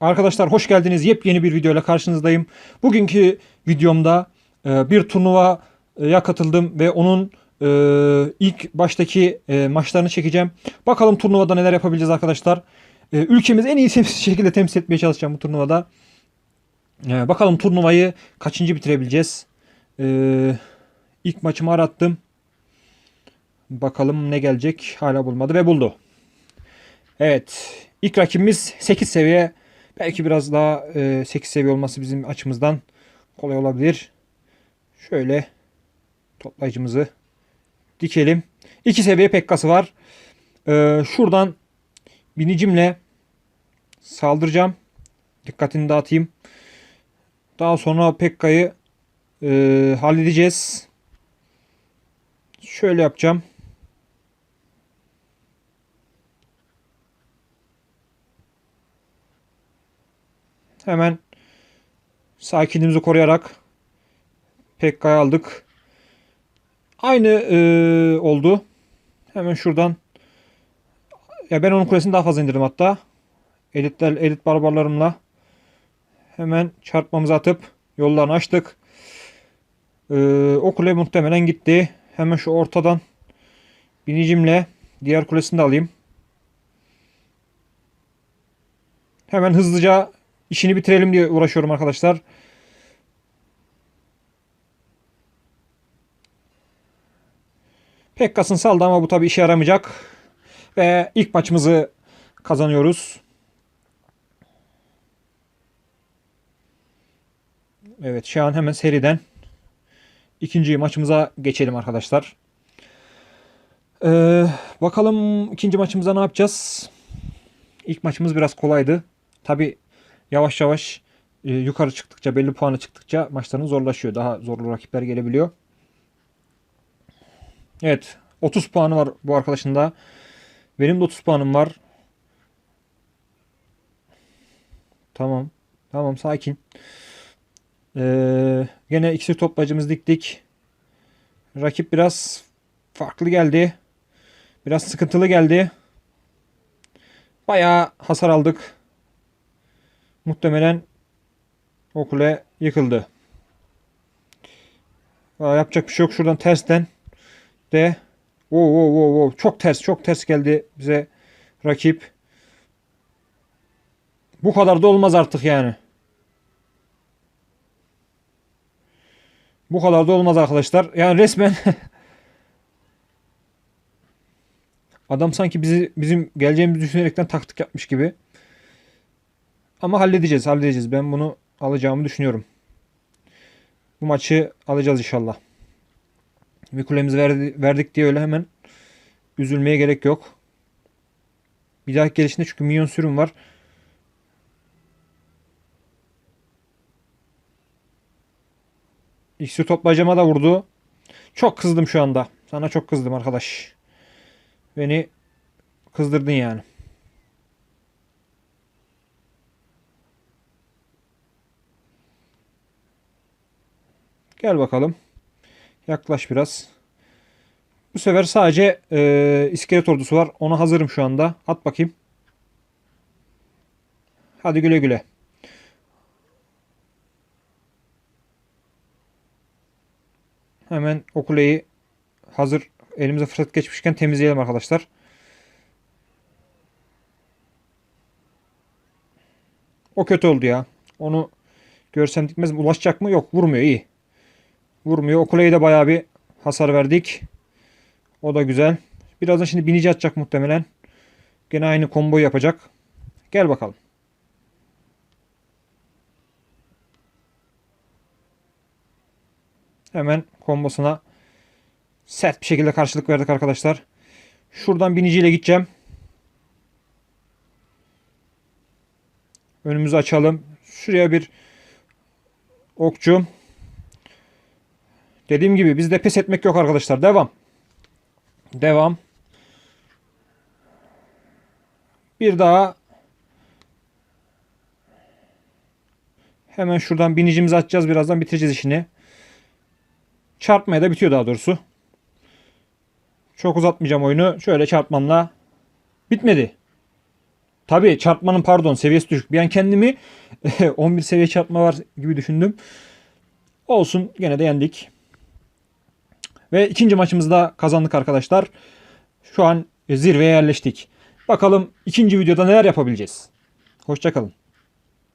Arkadaşlar hoş geldiniz. Yepyeni bir videoyla karşınızdayım. Bugünkü videomda e, bir turnuvaya katıldım ve onun e, ilk baştaki e, maçlarını çekeceğim. Bakalım turnuvada neler yapabileceğiz arkadaşlar. E, ülkemizi en iyi şekilde temsil etmeye çalışacağım bu turnuvada. E, bakalım turnuvayı kaçıncı bitirebileceğiz. E, ilk maçımı arattım. Bakalım ne gelecek. Hala bulmadı ve buldu. Evet. İlk rakibimiz 8 seviye. Belki biraz daha e, 8 seviye olması bizim açımızdan kolay olabilir. Şöyle toplayıcımızı dikelim. 2 seviye pekkası var. E, şuradan binicimle saldıracağım. Dikkatini dağıtayım. Daha sonra pekkayı e, halledeceğiz. Şöyle yapacağım. Hemen sakinliğimizi koruyarak Pekka'yı aldık. Aynı e, oldu. Hemen şuradan ya ben onun kulesini daha fazla indirdim hatta. Elitler, elit barbarlarımla hemen çarpmamızı atıp yollarını açtık. E, o kule muhtemelen gitti. Hemen şu ortadan binicimle diğer kulesini de alayım. Hemen hızlıca işini bitirelim diye uğraşıyorum arkadaşlar. Pekkas'ın saldı ama bu tabi işe yaramayacak. Ve ilk maçımızı kazanıyoruz. Evet şu an hemen seriden ikinci maçımıza geçelim arkadaşlar. Ee, bakalım ikinci maçımızda ne yapacağız? İlk maçımız biraz kolaydı. Tabi yavaş yavaş e, yukarı çıktıkça belli puanı çıktıkça maçların zorlaşıyor. Daha zorlu rakipler gelebiliyor. Evet 30 puanı var bu arkadaşın da. Benim de 30 puanım var. Tamam. Tamam sakin. Ee, gene iksir toplayıcımız diktik. Rakip biraz farklı geldi. Biraz sıkıntılı geldi. Bayağı hasar aldık. Muhtemelen o kule yıkıldı. Aa, yapacak bir şey yok. Şuradan tersten de Oo, oo, oo, oo. Çok ters, çok ters geldi bize rakip. Bu kadar da olmaz artık yani. Bu kadar da olmaz arkadaşlar. Yani resmen adam sanki bizi bizim geleceğimizi düşünerekten taktik yapmış gibi. Ama halledeceğiz, halledeceğiz. Ben bunu alacağımı düşünüyorum. Bu maçı alacağız inşallah. Bir kulemizi verdi, verdik diye öyle hemen üzülmeye gerek yok. Bir dahaki gelişinde çünkü minyon sürüm var. İksir toplayıcıma da vurdu. Çok kızdım şu anda. Sana çok kızdım arkadaş. Beni kızdırdın yani. Gel bakalım. Yaklaş biraz. Bu sefer sadece e, iskelet ordusu var. Ona hazırım şu anda. At bakayım. Hadi güle güle. Hemen o kuleyi hazır elimize fırsat geçmişken temizleyelim arkadaşlar. O kötü oldu ya. Onu görsem dikmez mi? Ulaşacak mı? Yok vurmuyor iyi. Vurmuyor. O kuleye de bayağı bir hasar verdik. O da güzel. Birazdan şimdi binici atacak muhtemelen. Gene aynı komboyu yapacak. Gel bakalım. Hemen kombosuna sert bir şekilde karşılık verdik arkadaşlar. Şuradan biniciyle gideceğim. Önümüzü açalım. Şuraya bir okçu. Dediğim gibi bizde pes etmek yok arkadaşlar. Devam. Devam. Bir daha hemen şuradan binicimizi açacağız. Birazdan bitireceğiz işini. Çarpmaya da bitiyor daha doğrusu. Çok uzatmayacağım oyunu. Şöyle çarpmamla bitmedi. Tabii çarpmanın pardon seviyesi düşük. Bir an kendimi 11 seviye çarpma var gibi düşündüm. Olsun gene de yendik. Ve ikinci maçımızda kazandık arkadaşlar. Şu an zirveye yerleştik. Bakalım ikinci videoda neler yapabileceğiz. Hoşçakalın.